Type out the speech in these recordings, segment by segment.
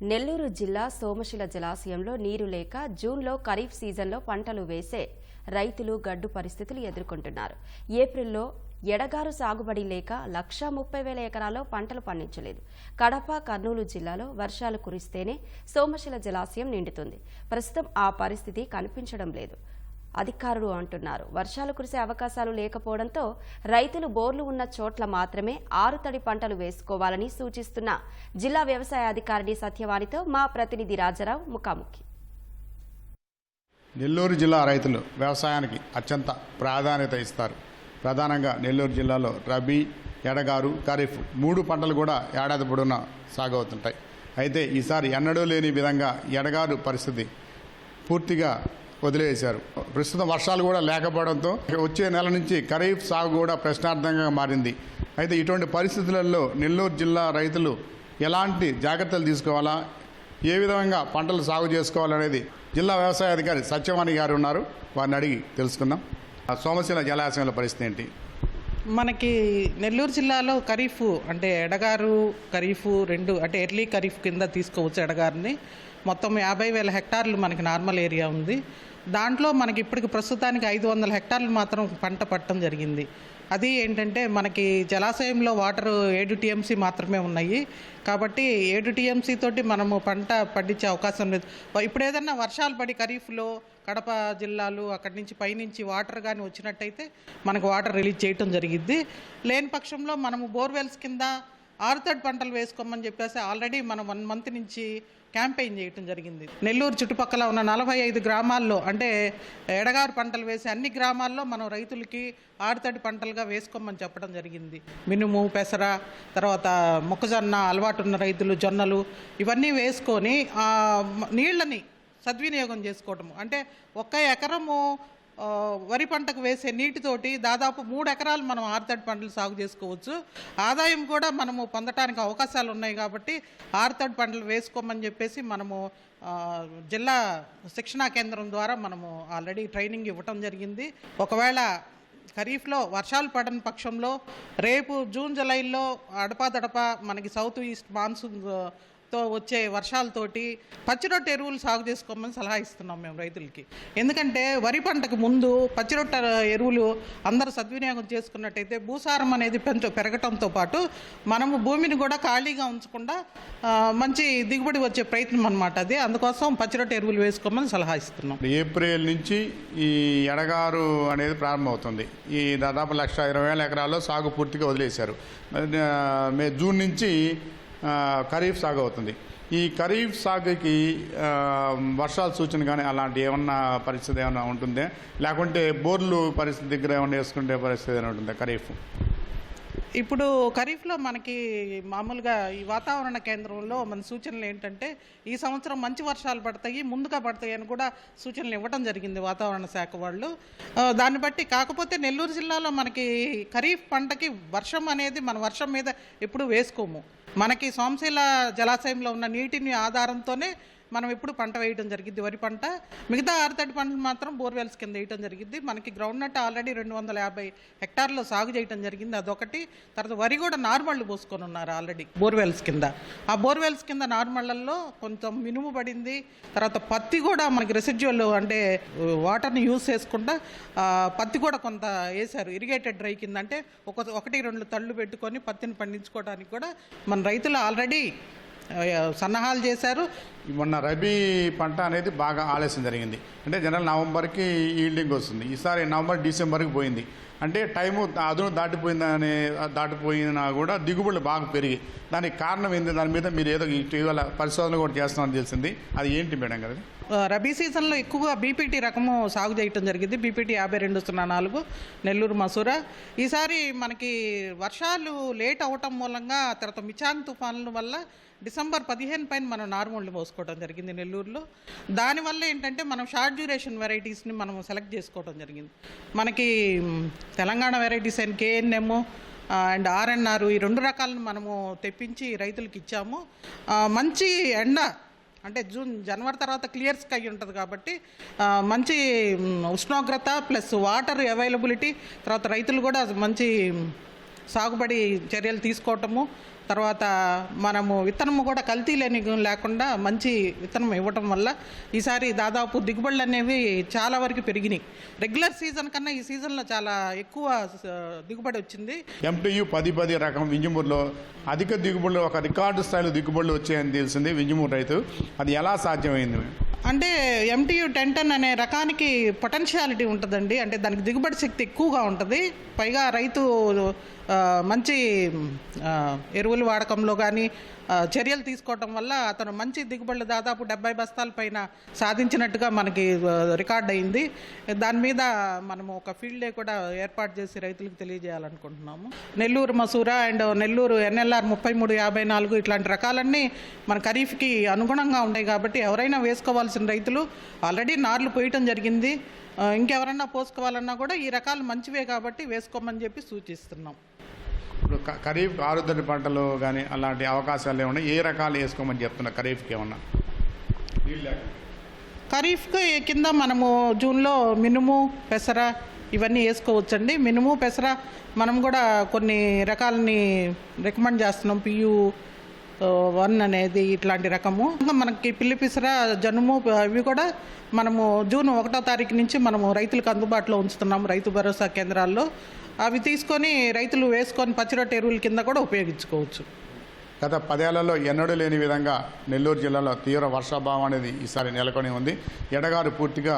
నెల్లూరు జిల్లా సోమశిల జలాశయంలో నీరు లేక జూన్లో ఖరీఫ్ సీజన్లో పంటలు వేసే రైతులు గడ్డు పరిస్థితులు ఎదుర్కొంటున్నారు. ఏప్రిల్లో ఎడగారు సాగుబడి లేక లక్షా ముప్పై వేల ఎకరాల్లో పంటలు పండించలేదు. కడప కర్నూలు జిల్లాలో వర్షాలు కురిస్తేనే సోమశిల జలాశయం నిండుతుంది. ప్రస్తుతం ఆ పరిస్థితి కనిపించడం లేదు. అధికారులు అంటున్నారు. వర్షాలు కురిసే అవకాశాలు లేకపోవడంతో రైతులు బోర్లు ఉన్న చోట్ల మాత్రమే ఆరుతడి పంటలు వేసుకోవాలని సూచిస్తున్న జిల్లా వ్యవసాయ అధికారిని సత్యవాణితో మా ప్రతినిధి రాజారావు ముఖాముఖి. నెల్లూరు జిల్లా రైతులు వ్యవసాయానికి అత్యంత ప్రాధాన్యత ఇస్తారు. ప్రధానంగా నెల్లూరు జిల్లాలో రబీ ఎడగారు ఖరీఫ్ మూడు పంటలు కూడా ఏడాది పొడవునా సాగవుతుంటాయి. అయితే ఈసారి ఎన్నడూ లేని విధంగా ఎడగారు పరిస్థితి పూర్తిగా వదిలేశారు. ప్రస్తుతం వర్షాలు కూడా లేకపోవడంతో వచ్చే నెల నుంచి ఖరీఫ్ సాగు కూడా ప్రశ్నార్థంగా మారింది. అయితే ఇటువంటి పరిస్థితులలో నెల్లూరు జిల్లా రైతులు ఎలాంటి జాగ్రత్తలు తీసుకోవాలా? ఏ విధంగా పంటలు సాగు చేసుకోవాలనేది జిల్లా వ్యవసాయ అధికారి సత్యవాణి గారు ఉన్నారు. వారిని అడిగి తెలుసుకుందాం. ఆ సోమశిల జలాశయంలో పరిస్థితి ఏంటి? మనకి నెల్లూరు జిల్లాలో ఖరీఫ్ అంటే ఎడగారు ఖరీఫ్ రెండు అంటే ఎర్లీ ఖరీఫ్ కింద తీసుకోవచ్చు ఎడగారిని. మొత్తం యాభై వేల హెక్టార్లు మనకి నార్మల్ ఏరియా ఉంది. దాంట్లో మనకి ఇప్పటికి ప్రస్తుతానికి ఐదు వందల హెక్టార్లు మాత్రం పంట పట్టడం జరిగింది. అది ఏంటంటే మనకి జలాశయంలో వాటర్ ఏడు టీఎంసీ మాత్రమే ఉన్నాయి. కాబట్టి ఏడు టీఎంసీ తోటి మనము పంట పండించే అవకాశం లేదు. ఇప్పుడు ఏదన్నా వర్షాలు పడి ఖరీఫ్లో కడప జిల్లాలు అక్కడి నుంచి పైనుంచి వాటర్ కానీ వచ్చినట్టయితే మనకు వాటర్ రిలీజ్ చేయటం జరిగిద్ది. లేని పక్షంలో మనము బోర్వెల్స్ కింద ఆరుతడి పంటలు వేసుకోమని చెప్పేసి ఆల్రెడీ మనం వన్ మంత్ నుంచి క్యాంపెయిన్ చేయటం జరిగింది. నెల్లూరు చుట్టుపక్కల ఉన్న నలభై ఐదు గ్రామాల్లో అంటే ఎడగారు పంటలు వేసే అన్ని గ్రామాల్లో మనం రైతులకి ఆరుతడి పంటలుగా వేసుకోమని చెప్పడం జరిగింది. మినుము పెసర తర్వాత మొక్కజొన్న అలవాటు ఉన్న రైతులు జొన్నలు ఇవన్నీ వేసుకొని నీళ్ళని సద్వినియోగం చేసుకోవటము. అంటే ఒక్క ఎకరము వరి పంటకు వేసే నీటితోటి దాదాపు మూడు ఎకరాలు మనం ఆరుతడి పంటలు సాగు చేసుకోవచ్చు. ఆదాయం కూడా మనము పొందటానికి అవకాశాలు ఉన్నాయి కాబట్టి ఆరుతడి పంటలు వేసుకోమని చెప్పేసి మనము జిల్లా శిక్షణా కేంద్రం ద్వారా మనము ఆల్రెడీ ట్రైనింగ్ ఇవ్వటం జరిగింది. ఒకవేళ ఖరీఫ్లో వర్షాలు పడని పక్షంలో రేపు జూన్ జూలైలో అడపాదడప మనకి సౌత్ ఈస్ట్ మాన్సూన్ తో వచ్చే వర్షాలతోటి పచ్చిరొట్టె ఎరువులు సాగు చేసుకోమని సలహా ఇస్తున్నాం మేము రైతులకి. ఎందుకంటే వరి పంటకు ముందు పచ్చిరొట్ట ఎరువులు అందరూ సద్వినియోగం చేసుకున్నట్టయితే భూసారం అనేది పెంచ పెరగటంతో పాటు మనము భూమిని కూడా ఖాళీగా ఉంచకుండా మంచి దిగుబడి వచ్చే ప్రయత్నం అనమాట అది. అందుకోసం పచ్చిరొట్టె ఎరువులు వేసుకోమని సలహా ఇస్తున్నాం. ఏప్రిల్ నుంచి ఈ ఎడగారు అనేది ప్రారంభమవుతుంది. ఈ దాదాపు లక్ష ఇరవై వేల ఎకరాల్లో సాగు పూర్తిగా వదిలేశారు. మే జూన్ నుంచి ఖరీఫ్ సాగు అవుతుంది. ఈ ఖరీఫ్ సాగుకి వర్షాల సూచన కానీ అలాంటి ఏమన్నా పరిస్థితి ఏమైనా ఉంటుందా? లేకుంటే బోర్లు పరిస్థితి దగ్గర ఏమైనా వేసుకుంటే పరిస్థితి ఏమైనా ఉంటుందా ఖరీఫ్? ఇప్పుడు ఖరీఫ్లో మనకి మామూలుగా ఈ వాతావరణ కేంద్రంలో మన సూచనలు ఏంటంటే ఈ సంవత్సరం మంచి వర్షాలు పడతాయి ముందుగా పడతాయి అని కూడా సూచనలు ఇవ్వడం జరిగింది వాతావరణ శాఖ వాళ్ళు. దాన్ని బట్టి కాకపోతే నెల్లూరు జిల్లాలో మనకి ఖరీఫ్ పంటకి వర్షం అనేది మన వర్షం మీద ఎప్పుడు వేసుకోము. మనకి సోమశీల జలాశయంలో ఉన్న నీటిని ఆధారంతోనే మనం ఎప్పుడు పంట వేయడం జరిగింది వరి పంట మిగతా ఆరుతడి పంటలు మాత్రం బోర్వెల్స్ కింద వేయడం జరిగింది మనకి గ్రౌండ్ నట్ ఆల్రెడీ రెండు వందల యాభై హెక్టార్లో సాగు చేయడం జరిగింది. అదొకటి. తర్వాత వరి కూడా నార్మల్ పోసుకొని ఉన్నారు ఆల్రెడీ బోర్వెల్స్ కింద. ఆ బోర్వెల్స్ కింద నార్మళ్ళలో కొంచెం మినుము పడింది. తర్వాత పత్తి కూడా మనకి రెసిడ్యువల్ అంటే వాటర్ని యూజ్ చేసుకుంటా పత్తి కూడా కొంత వేశారు. ఇరిగేటెడ్ డ్రై కింద అంటే ఒక ఒకటి రెండు తళ్ళు పెట్టుకొని పత్తిని పండించుకోవడానికి కూడా మన రైతులు ఆల్రెడీ సన్నాహాలు చేశారు. మొన్న రబీ పంట అనేది బాగా ఆలస్యం జరిగింది. అంటే జనరల్ నవంబర్కి ఈల్డింగ్ వస్తుంది. ఈసారి నవంబర్ డిసెంబర్కి పోయింది. అంటే టైము అదును దాటిపోయిందని దాటిపోయినా కూడా దిగుబడులు బాగా పెరిగి దానికి కారణం ఏంది? దాని మీద మీరు ఏదో ఇటీవల పరిశోధన కూడా చేస్తున్నారని తెలిసింది. అది ఏంటి మేడం కదా రబీ సీజన్లో ఎక్కువగా బీపీటీ రకము సాగు చేయటం జరిగింది. బీపీటీ యాభై రెండు సున్నా నాలుగు నెల్లూరు మసూర. ఈసారి మనకి వర్షాలు లేట్ అవటం మూలంగా తర్వాత మిచాంగ్ తుఫాన్ల వల్ల డిసెంబర్ పదిహేను పైన మనం నార్మల్ పోసుకోవడం జరిగింది నెల్లూరులో. దానివల్ల ఏంటంటే మనం షార్ట్ డ్యూరేషన్ వెరైటీస్ని మనం సెలెక్ట్ చేసుకోవడం జరిగింది. మనకి Telangana varieties and KNM and RNR ఈ రెండు రకాలను మనము తెప్పించి రైతులకు ఇచ్చాము. మంచి ఎండ అంటే జూన్ జనవరి తర్వాత క్లియర్ స్కై ఉంటుంది కాబట్టి మంచి ఉష్ణోగ్రత ప్లస్ వాటర్ అవైలబిలిటీ తర్వాత రైతులు కూడా మంచి సాగుబడి చర్యలు తీసుకోవటము తర్వాత మనము విత్తనము కూడా కల్తీ లేని లేకుండా మంచి విత్తనం ఇవ్వటం వల్ల ఈసారి దాదాపు దిగుబడులు అనేవి చాలా వరకు పెరిగినాయి. రెగ్యులర్ సీజన్ కన్నా ఈ సీజన్లో చాలా ఎక్కువ దిగుబడి వచ్చింది. ఎంటీయు పది పది రకం వింజమూరులో అధిక దిగుబడులు ఒక రికార్డు స్థాయిలో దిగుబడులు వచ్చాయని తెలిసింది వింజమూరు రైతు. అది ఎలా సాధ్యమైంది? అంటే ఎంటీయు టెన్ టెన్ అనే రకానికి పొటెన్షియాలిటీ ఉంటుందండి. అంటే దానికి దిగుబడి శక్తి ఎక్కువగా ఉంటుంది. పైగా రైతు మంచి ఎరువులు ఎరువుల వాడకంలో కానీ చర్యలు తీసుకోవటం వల్ల అతను మంచి దిగుబడులు దాదాపు డెబ్బై బస్తాల పైన సాధించినట్టుగా మనకి రికార్డ్ అయింది. దాని మీద మనము ఒక ఫీల్డ్ డే కూడా ఏర్పాటు చేసి రైతులకు తెలియజేయాలనుకుంటున్నాము. నెల్లూరు మసూర అండ్ నెల్లూరు ఎన్ఎల్ఆర్ ముప్పై మూడు యాభై నాలుగు ఇట్లాంటి రకాలన్నీ మన ఖరీఫ్కి అనుగుణంగా ఉన్నాయి కాబట్టి ఎవరైనా వేసుకోవాలి వేసుకోవాల్సిన రైతులు ఆల్రెడీ నార్లు పోయటం జరిగింది. ఇంకెవరన్నా పోసుకోవాలన్నా కూడా ఈ రకాలు మంచివే కాబట్టి వేసుకోమని చెప్పి సూచిస్తున్నాం. ఇప్పుడు ఖరీఫ్ ఆరుద్ర పంటలు కానీ అలాంటి అవకాశాలు ఏమన్నా ఏ రకాలు వేసుకోమని చెప్తున్నా ఖరీఫ్కి ఏమన్నా? ఖరీఫ్కి కింద మనము జూన్లో మినుము పెసర ఇవన్నీ వేసుకోవచ్చండి. మినుము పెసర మనం కూడా కొన్ని రకాలని రికమెండ్ చేస్తున్నాం. పియు వన్ అనేది ఇట్లాంటి రకము. మనకి పిల్లిపిసర జనుము ఇవి కూడా మనము జూన్ ఒకటో తారీఖు నుంచి మనము రైతులకు అందుబాటులో ఉంచుతున్నాము రైతు భరోసా కేంద్రాల్లో. అవి తీసుకొని రైతులు వేసుకొని పచ్చిరొట్టె ఎరువుల కింద కూడా ఉపయోగించుకోవచ్చు. గత పదేళ్ళలో ఎన్నడూ లేని విధంగా నెల్లూరు జిల్లాలో తీవ్ర వర్షాభావం అనేది ఈసారి నెలకొని ఉంది. ఎడగారు పూర్తిగా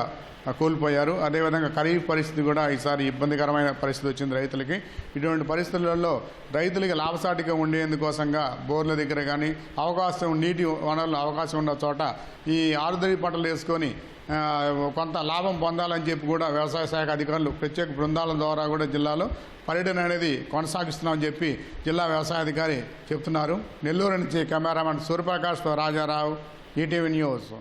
కోల్పోయారు. అదేవిధంగా ఖరీఫ్ పరిస్థితి కూడా ఈసారి ఇబ్బందికరమైన పరిస్థితి వచ్చింది రైతులకి. ఇటువంటి పరిస్థితులలో రైతులకి లాభసాటిగా ఉండేందుకోసంగా బోర్ల దగ్గర కానీ అవకాశం నీటి వనరులు అవకాశం ఉన్న చోట ఈ ఆరుదడి పంటలు వేసుకొని కొంత లాభం పొందాలని చెప్పి కూడా వ్యవసాయ శాఖ అధికారులు ప్రత్యేక బృందాల ద్వారా కూడా జిల్లాలో పర్యటన అనేది కొనసాగిస్తున్నామని చెప్పి జిల్లా వ్యవసాయ అధికారి చెప్తున్నారు. నెల్లూరు నుంచి cameraman Suryaprakash Rajarao ETV news.